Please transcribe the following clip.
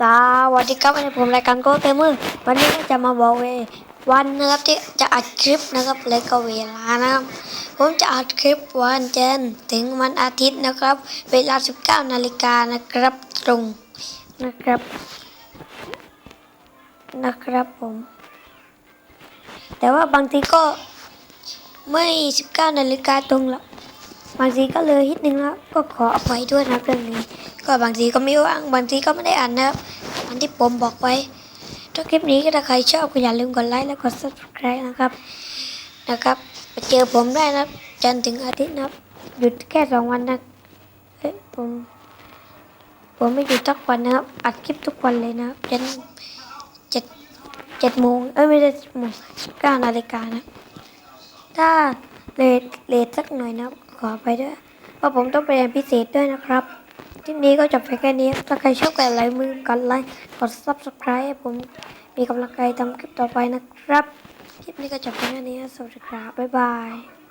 สวัสดีครับวันนี้ผมรายการโกเกมเมอร์วันนี้ก็จะมาบอกเววันนะครับที่จะอัดคลิปนะครับและก็เวลานะครับผมจะอัดคลิปวันจันทร์ถึงวันอาทิตย์นะครับ เวลา 19นาฬิกานะครับตรงนะครับ นะครับผม แต่ว่าบางทีก็ไม่ 19นาฬิกาตรงหรอก บางทีก็เลยฮิตนึงแล้วก็ขออภัยด้วยนะเรื่องนี้ ก็บางทีก็ไม่ว่างบางทีก็ไม่ได้อ่านนะครับตามที่ผมบอกไว้ถ้าคลิปนี้ก็ถ้าใครชอบก็อย่าลืมกดไลค์และกด subscribe นะครับนะครับไปเจอผมได้นะจันถึงอาทิตย์นะหยุดแค่สองวันนะเฮ้ยผมผมไม่หยุดทุกวันนะครับอัดคลิปทุกวันเลยนะครับจนเจ็ดเจ็ดโมงเอ้ยไม่ใช่โมงเก้านาฬิกานะถ้าเลท เลทสักหน่อยนะขอไปด้วยเพราะผมต้องไปเรียนพิเศษด้วยนะครับคลิปนี้ก็จบไปแค่นี้ถ้าใครชอบก็ไลค์มือกดไลค์กด subscribe ผมมีกำลังใจทำคลิปต่อไปนะครับ คลิปนี้ก็จบไปแค่นี้สวัสดีครับบ๊ายบาย